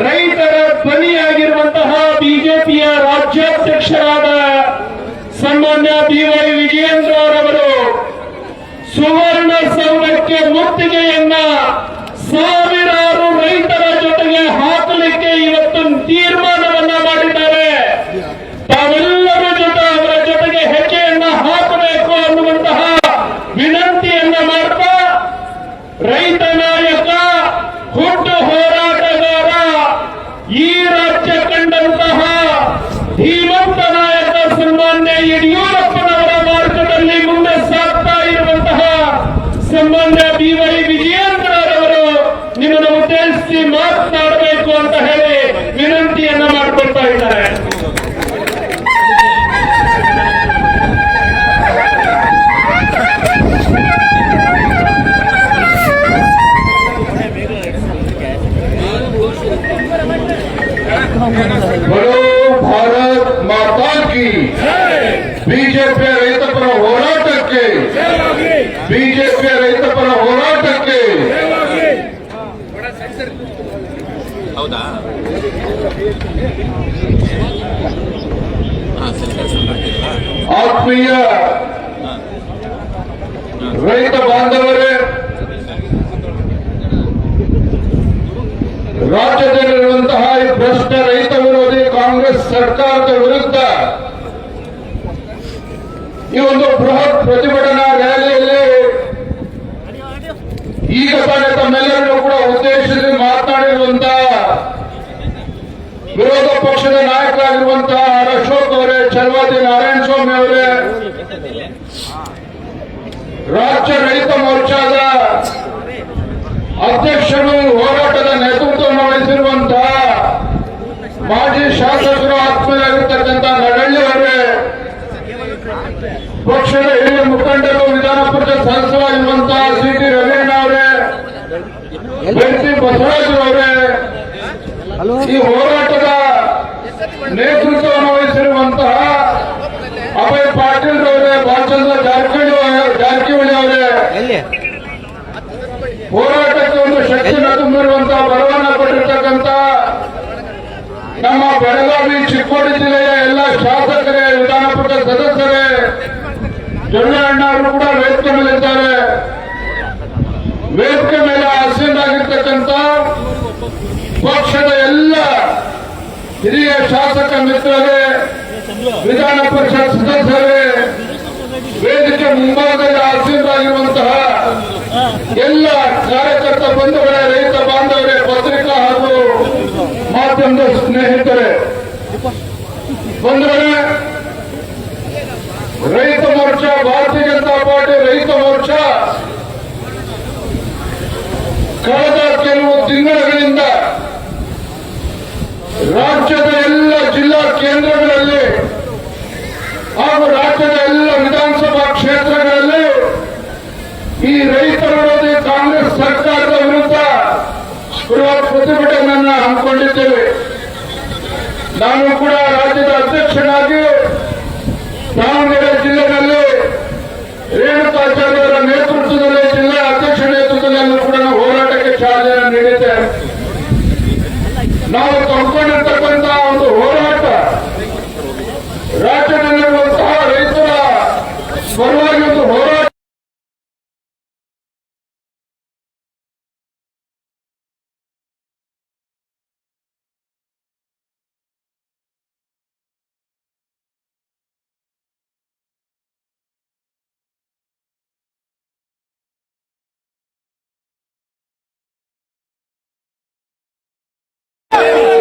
ರೈತರ ಧ್ವನಿಯಾಗಿರುವಂತಹ ಬಿಜೆಪಿಯ ರಾಜ್ಯಾಧ್ಯಕ್ಷರಾದ ಸನ್ಮಾನ್ಯ ಬಿ ವೈ ವಿಜಯೇಂದ್ರ ಅವರವರು ಸುವರ್ಣ ಸೌಧಕ್ಕೆ ಮುತ್ತಿಗೆಯನ್ನ ಸಾವಿರಾರು ಬರೋ ಭಾರತ್ ಮಾತಾ ಕಿ ಬಿಜೆಪಿಯ ರೈತ ಪರ ಹೋರಾಟಕ್ಕೆ ಬಿಜೆಪಿಯ ರೈತ ಪರ ಹೋರಾಟಕ್ಕೆ ಹೌದಾ ಹಾ ಸರಿ ಕೆಲಸ ಮಾಡ್ತಿಲ್ವಾ ಆತ್ಮೀಯ ರೈತ ಬಾಂಧವರೇ ರಾಜ್ಯದಲ್ಲಿರುವಂತಹ ಈ ಭ್ರಷ್ಟ ರೈತ ವಿರೋಧಿ ಕಾಂಗ್ರೆಸ್ ಸರ್ಕಾರದ ವಿರುದ್ಧ ಈ ಒಂದು ಬೃಹತ್ ಪ್ರತಿಭಟನಾ ರ್ಯಾಲಿಯಲ್ಲಿ ಈಗ ತಾನೇ ತಮ್ಮೆಲ್ಲರನ್ನು ಕೂಡ ಉದ್ದೇಶಿಸಿ ಮಾತನಾಡಿರುವಂತಹ ವಿರೋಧ ಪಕ್ಷದ ನಾಯಕರಾಗಿರುವಂತಹ ಅಶೋಕ್ ಅವರೇ ಚಲವಾದಿ ನಾರಾಯಣ ಸ್ವಾಮಿ ಅವರೇ, ರಾಜ್ಯ ರೈತ ಮೋರ್ಚಾದ ಅಧ್ಯಕ್ಷರು ಹೋರಾಟದ ಆತ್ಮೀಯರಾಗಿರ್ತಕ್ಕಂಥ ನಡಳ್ಳಿ ಅವರೇ ಪಕ್ಷದ ಹಿರಿಯ ಮುಖಂಡರು ವಿಧಾನ ಪರಿಷತ್ ಸದಸ್ಯರಾಗಿರುವಂತಹ ಸಿ. ಜಿಲ್ಲೆಯ ಎಲ್ಲ ಶಾಸಕರೇ ವಿಧಾನ ಪರಿಷತ್ ಸದಸ್ಯರೇ ಜೊಳ್ಳೆಣ್ಣ ಅವರು ಕೂಡ ವೇದಿಕೆ ಮೇಲಿದ್ದಾರೆ. ವೇದಿಕೆ ಮೇಲೆ ಆಸೀನರಾಗಿರ್ತಕ್ಕಂಥ ಪಕ್ಷದ ಎಲ್ಲ ಹಿರಿಯ ಶಾಸಕ ಮಿತ್ರರೇ, ವಿಧಾನ ಪರಿಷತ್ ಸದಸ್ಯರೇ, ವೇದಿಕೆ ಮುಂಭಾಗದಲ್ಲಿ ಆಗಿರುವಂತಹ ಎಲ್ಲ ಕಾರ್ಯಕರ್ತ ಬಂಧುಗಳೇ, ರೈತ ಬಾಂಧವರೇ, ಪತ್ರಿಕಾ ಹಾಗೂ ಮಾಧ್ಯಮದ ಸ್ನೇಹಿತರೆ ಕಳೆದ ಕೆಲವು ತಿಂಗಳುಗಳಿಂದ ರಾಜ್ಯದ ಎಲ್ಲ ಜಿಲ್ಲಾ ಕೇಂದ್ರಗಳಲ್ಲಿ ಹಾಗೂ ರಾಜ್ಯದ ಎಲ್ಲ ವಿಧಾನಸಭಾ ಕ್ಷೇತ್ರಗಳಲ್ಲಿ ಈ ರೈತರ ಕಾಂಗ್ರೆಸ್ ಸರ್ಕಾರದ ವಿರುದ್ಧ ಬೃಹತ್ ಪ್ರತಿಭಟನೆಯನ್ನು ಹಮ್ಮಿಕೊಂಡಿದ್ದೇವೆ. ನಾನು ಕೂಡ ರಾಜ್ಯದ ಅಧ್ಯಕ್ಷನಾಗಿ ದಾವಣಗೆರೆ ರೇಣುಕಾಚಾರ್ಯರ ನೇತೃತ್ವದಲ್ಲಿ ಜಿಲ್ಲಾ ಅಧ್ಯಕ್ಷ ನೇತೃತ್ವದಲ್ಲಿ ಕೂಡ ಹೋರಾಟಕ್ಕೆ ಚಾಲನೆ ನೀಡಿದೆ ನಾವು ತಂದುಕೊಂಡಿರ್ತಕ್ಕಂತಹ ಒಂದು ಹೋರಾಟ Hallelujah.